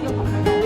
กิจเ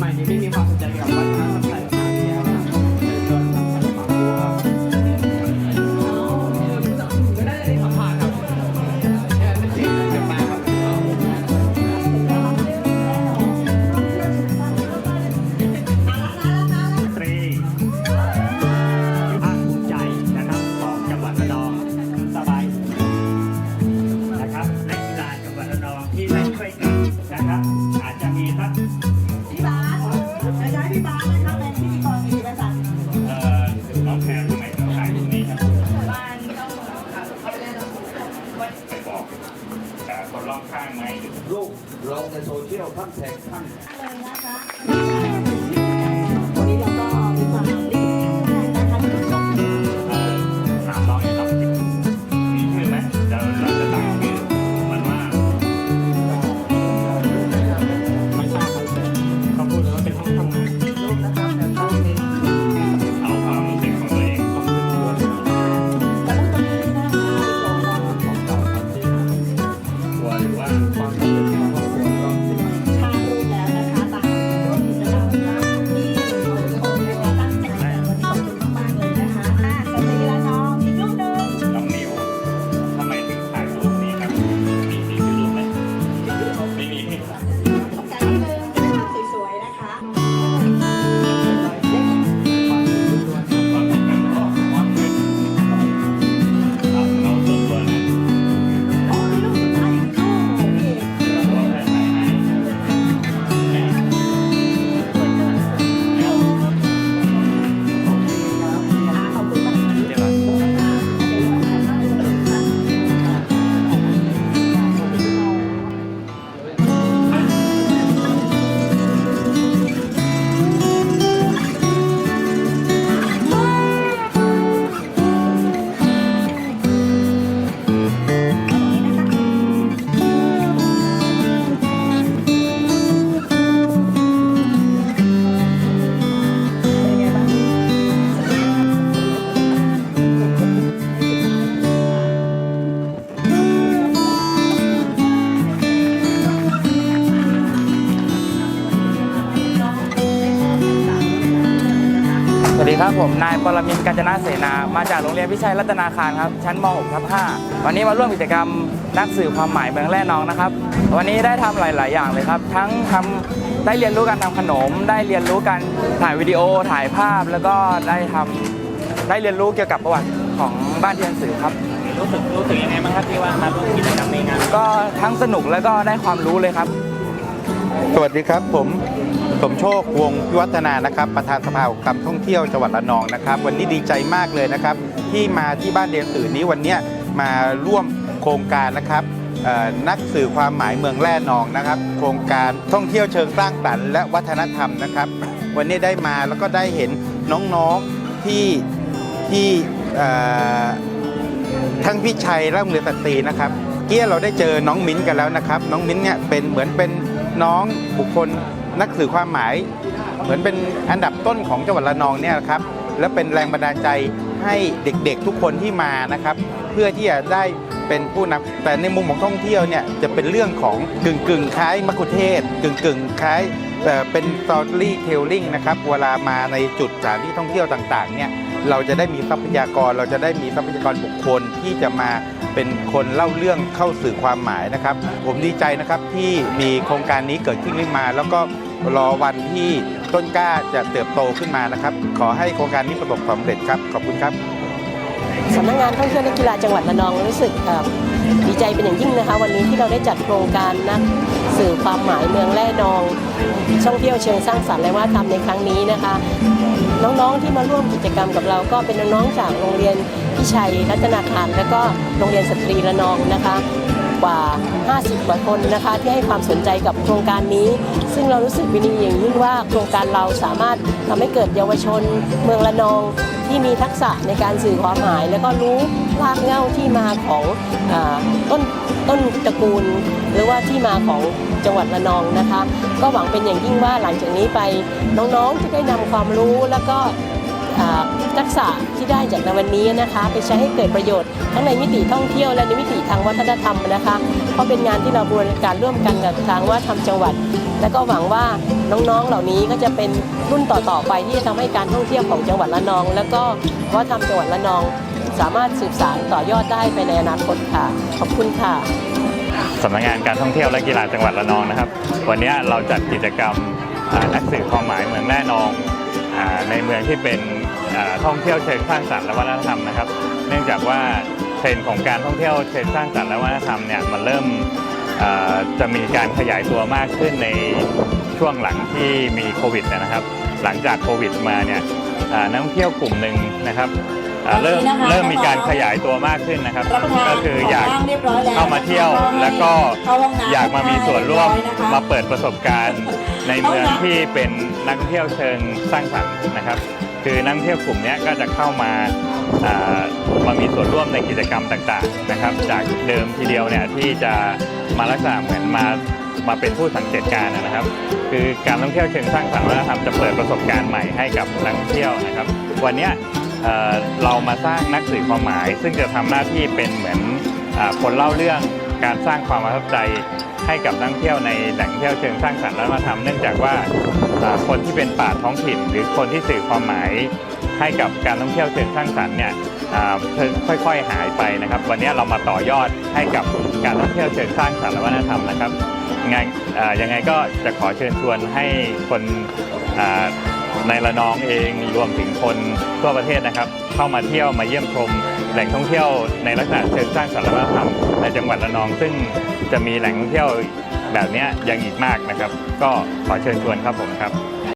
เด็กสมัยนี้ไครับผมนายปรมินทร์กัญจนาเสนามาจากโรงเรียนพิชัยรัตนาคารครับชั้นม .6 ทับ5วันนี้มาร่วมกิจกรรมนักสื่อความหมายเมืองแร่นองนะครับ วันนี้ได้ทำหลาย ๆ อย่างเลยครับ ทั้งทำได้เรียนรู้การทำขนม ได้เรียนรู้การถ่ายวิดีโอถ่ายภาพ แล้วก็ได้ทำได้เรียนรู้เกี่ยวกับประวัติของบ้านเรียนสื่อครับรู้สึกรู้สึกยังไงบ้างครับที่ว่ามาร่วมกิจกรรมในงานก็ทั้งสนุกแล้วก็ได้ความรู้เลยครับ สวัสดีครับผม สมโชควงพิวัฒนานะครับ ประธานสภาอุตสาหกรรมท่องเที่ยวจังหวัดระนองนะครับ วันนี้ดีใจมากเลยนะครับ ที่มาที่บ้านเรียนสื่อนี้วันนี้มาร่วมโครงการนะครับนักสื่อความหมายเมืองแร่นองนะครับ โครงการท่องเที่ยวเชิงสร้างสรรค์และวัฒนธรรมนะครับ วันนี้ได้มาแล้วก็ได้เห็นน้องๆที่ที่ทั้งพี่ชัยและโรงเรียนสตรีนะครับเกี้ยเราได้เจอน้องมิ้นกันแล้วนะครับ น้องมิ้นเนี่ยเป็นเหมือนเป็นน้องบุคคล นักสื่อความหมาย เหมือนเป็นอันดับต้นของจังหวัดระนองเนี่ยนะครับและเป็นแรงบันดาลใจให้เด็กๆทุกคนที่มานะครับ เพื่อที่จะได้เป็นผู้นำแต่ในมุมของท่องเที่ยวเนี่ยจะเป็นเรื่องของกึ่งกึ่งคล้ายมัคคุเทศกึ่งกึ่งคล้ายเอ่อเป็นสตอรี่เทลลิงนะครับเวลามาในจุดสถานที่ท่องเที่ยวต่างๆเนี่ยเราจะได้มีทรัพยากรเราจะได้มีทรัพยากรบุคคลที่จะมา เป็นคนเล่าเรื่องเข้าสื่อความหมายนะครับ ผมดีใจนะครับที่มีโครงการนี้เกิดขึ้นขึ้นมา แล้วก็รอวันที่ต้นกล้าจะเติบโตขึ้นมานะครับ ขอให้โครงการนี้ประสบความสำเร็จครับ ขอบคุณครับ สำนักงานท่องเที่ยวและกีฬาจังหวัดระนองรู้สึก ดีใจเป็นอย่างยิ่งนะคะ วันนี้ที่เราได้จัดโครงการนักสื่อความหมายเมืองแร่นองท่องเที่ยวเชิงสร้างสรรค์และวัฒนธรรมในครั้งนี้นะคะ น้องๆที่มาร่วมกิจกรรมกับเราก็เป็นน้องๆจากโรงเรียนพิชัยรัตนาคาร และก็โรงเรียนสตรีระนองนะคะ กว่า 50 กว่าคนนะคะ ที่ให้ความสนใจกับโครงการนี้ ซึ่งเรารู้สึกเป็นอย่างยิ่งว่าโครงการเราสามารถทำให้เกิดเยาวชน เมืองระนองที่มีทักษะในการสื่อความหมาย แล้วก็รู้รากเหง้าที่มาของอต้นต้นตระกูล หรือว่าที่มาของจังหวัดระนองนะคะ ก็หวังเป็นอย่างยิ่งว่าหลังจากนี้ไปน้องๆจะได้นำความรู้แล้วก็ ทักษะที่ได้จากในวันนี้นะคะ ไปใช้ให้เกิดประโยชน์ทั้งในมิติท่องเที่ยวและในมิติทางวัฒนธรรมนะคะ เพราะเป็นงานที่เราบูริการร่วมกันกับทางวัฒนธรรมจังหวัด และก็หวังว่าน้องๆเหล่านี้ก็จะเป็นรุ่นต่อๆไปที่จะทำให้การท่องเที่ยวของจังหวัดระนอง แล้วก็วัฒนธรรมจังหวัดระนอง สามารถสืบสานต่อยอดได้ไปในอนาคตค่ะ ขอบคุณค่ะสำนักงานการท่องเที่ยวและกีฬาจังหวัดระนองนะครับ วันนี้เราจัดกิจกรรมอ่านักสื่อความหมายเมืองแร่นองอในเมืองที่เป็น ท่องเที่ยวเชิงสร้างสรรค์และวัฒนธรรมนะครับ เนื่องจากว่าเทรนด์ของการท่องเที่ยวเชิงสร้างสรรค์และวัฒนธรรมเนี่ยมันเริ่มจะมีการขยายตัวมากขึ้นในช่วงหลังที่มีโควิดนะครับ หลังจากโควิดมาเนี่ยนักท่องเที่ยวกลุ่มหนึ่งนะครับ เริ่มเริ่มมีการขยายตัวมากขึ้นนะครับ ก็คืออยากเข้ามาเที่ยว แล้วก็อยากมามีส่วนร่วมมาเปิดประสบการณ์ ในเมืองที่เป็นนักท่องเที่ยวเชิงสร้างสรรค์นะครับ คือนักท่องเที่ยวกลุ่มเนี้ยก็จะเข้ามาอ่ามามีส่วนร่วมในกิจกรรมต่างๆนะครับ จากเดิมทีเดียวเนี่ยที่จะมาลักษณะเหมือนมามาเป็นผู้สังเกตการณ์นะครับ คือการท่องเที่ยวเชิงสร้างสรรค์วัฒนธรรมจะเปิดประสบการณ์ใหม่ให้กับนักท่องเที่ยวนะครับ วันเนี้ย เเรามาสร้างนักสื่อความหมาย ซึ่งจะทำหน้าที่เป็นเหมือนอคนเล่าเรื่องการสร้างความประทับใจให้กับนักท่องเที่ยวในแหล่งเที่ยวเชิงสร้างสรรค์และวัฒนธรรมเนื่องจากว่าคนที่เป็นป่าท้องถิ่น หรือคนที่สื่อความหมายให้กับการท่องเที่ยวเชิงสร้างสรรค์เนี่ยค่อยๆหายไปนะครับ วันนี้เรามาต่อยอดให้กับการท่องเที่ยวเชิงสร้างสรรค์และวัฒนธรรมนะครับงานยังไงก็จะขอเชิญชวนให้คน ในระนองเองรวมถึงคนทั่วประเทศนะครับ เข้ามาเที่ยวมาเยี่ยมชมแหล่งท่องเที่ยวในลักษณะเชิงสร้างสรรค์วัฒนธรรมในจังหวัดระนอง ซึ่งจะมีแหล่งท่องเที่ยวแบบนี้ยังอีกมากนะครับ ก็ขอเชิญชวนครับผมครับ